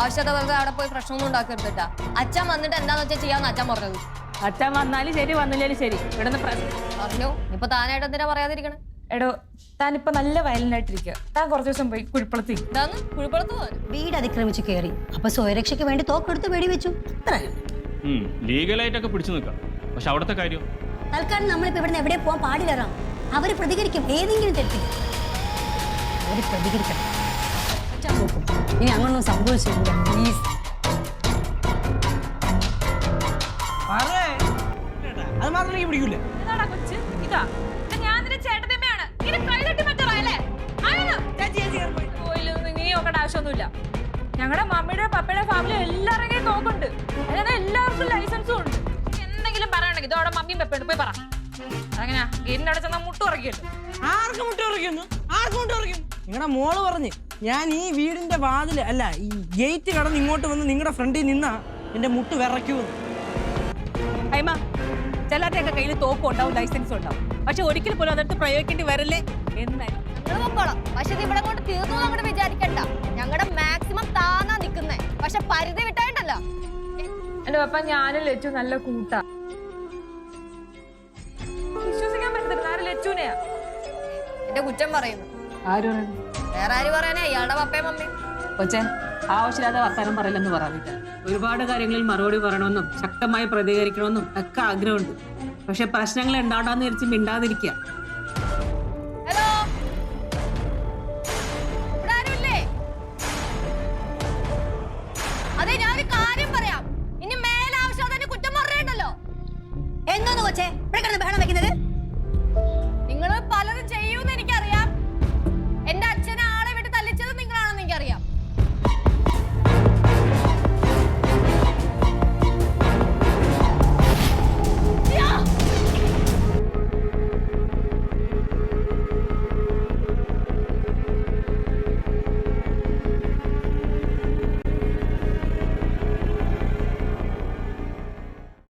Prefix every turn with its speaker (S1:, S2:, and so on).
S1: ആവശ്യത വെറുതെ അവിടെ പോയി പ്രശ്നമൊന്നും ഉണ്ടാക്കരുതട്ടാ അച്ഛൻ വന്നിട്ട് എന്താന്ന് വെച്ചാൽ ചെയ്യാന്ന് അച്ഛൻ പറഞ്ഞത്.
S2: അച്ഛൻ വന്നാലും ശരി വന്നില്ലേലും ശരി. ഇവിടുന്ന്
S1: പറഞ്ഞു ഇപ്പൊ താനായിട്ട് എന്തിനാ പറയാതിരിക്കണേ?
S2: എടോ താനിപ്പോ നല്ല വയലിനായിട്ടിരിക്കുക താൻ കുറച്ച് ദിവസം പോയി കുഴിപ്പളത്തി
S1: കുഴിപ്പളത്ത്
S3: വീട് അതിക്രമിച്ച് കയറി അപ്പൊ സ്വയരക്ഷയ്ക്ക് വേണ്ടി തോക്കെടുത്ത് വെടിവെച്ചു. അത്ര
S4: ലീഗലായിട്ടൊക്കെ പിടിച്ചു നിൽക്കാം. പക്ഷെ അവിടുത്തെ കാര്യം
S3: തൽക്കാലം നമ്മളിപ്പോ ഇവിടുന്ന് എവിടെ പോകാൻ പാടില്ല അവർ പ്രതികരിക്കും. ഏതെങ്കിലും തരത്തിൽ. അവർ പ്രതികരിക്കണം. ഇനി അങ്ങനൊന്നും സംഭവിച്ചില്ല പ്ലീസ്
S5: അത് മാത്രമേ എനിക്ക് പിടിക്കൂല
S2: ഇതാടാ കൊച്ച്? ഇതാ. ഇത് ഞാൻ നിന്റെ ചേട്ടത്തമ്മയാണ് ഇങ്ങനെ കൈതട്ടി മറ്ററല്ലേ നീ നോക്കേണ്ട ആവശ്യമൊന്നുമില്ല. ഞങ്ങളുടെ മമ്മിയുടെ പപ്പയുടെ ഫാമിലി എല്ലാവരുടെയും നോക്കുന്നുണ്ട്. അതായത് എല്ലാവർക്കും ലൈസൻസും ഉണ്ട്. എന്തെങ്കിലും പറയണെങ്കിൽ ഇതോടെ മമ്മിയും പപ്പയുണ്ട് പോയി പറ. അതെങ്ങനെയാ? ഗേറ്റിന്റെ അവിടെ ചെന്നാൽ മുട്ടു ഉറക്കിയല്ലോ.
S5: ആർക്കും മുട്ട ഉറക്കുന്നു ആർക്കും മുട്ട ഉറക്കുന്നു നിങ്ങളുടെ മോൾ പറഞ്ഞ് ഞാൻ ഈ വീടിന്റെ വാതിൽ അല്ല ഈ ഗേറ്റ് കടന്ന് ഇങ്ങോട്ട് വന്ന് നിങ്ങളുടെ ഫ്രണ്ടിൽ നിന്നാ എന്റെ മുട്ട് വിറയ്ക്കുമെന്ന്
S6: ഹൈമ ചിലരുടെയൊക്കെ കയ്യിൽ തോക്കും ഉണ്ടാവും ലൈസൻസ് ഉണ്ടാവും. പക്ഷെ ഒരിക്കൽ പോലും അതെടുത്ത് പ്രയോഗിക്കേണ്ടി വരല്ലേ? എന്നായി
S1: ഞങ്ങൾ പൊക്കോളാം. പക്ഷെ ഇത് ഇവിടെ കൊണ്ട് തീർന്നു അങ്ങോട്ട് വിചാരിക്കണ്ട. ഞങ്ങളുടെ മാക്സിമം താന്നാ നിക്കുന്നേ. പക്ഷെ പരിധി വിട്ടായിട്ടല്ല.
S2: എന്റെ പപ്പ ഞാനും ലച്ചു നല്ല കൂട്ടാ. വിശ്വസിക്കാൻ പറ്റത്തില്ല. ആരും ലച്ചുനെയാ
S1: എന്റെ കുറ്റം പറയുന്നു.
S6: ആരും
S1: വേറെ ആര് പറയാനാ? ഇയാളുടെ പപ്പയും മമ്മിയും.
S6: കൊച്ചെ ആവശ്യമില്ലാതെ വർത്താനം പറയില്ലെന്ന് പറഞ്ഞിട്ട് ഒരുപാട് കാര്യങ്ങളിൽ മറുപടി പറയണമെന്നും ശക്തമായി പ്രതികരിക്കണമെന്നും ഒക്കെ ആഗ്രഹമുണ്ട്. പക്ഷെ പ്രശ്നങ്ങൾ ഉണ്ടാവണ്ടെന്ന് വിചാരിച്ച് മിണ്ടാതിരിക്കുക
S1: ഹലോ? ഇവിടെ ആരുമില്ലേ? അതെ ഞാനൊരു കാര്യം പറയാം. ഇനി കുറ്റം പറയണ്ടല്ലോ
S3: കൊച്ചേ? ഇവിടെ കിടന്ന്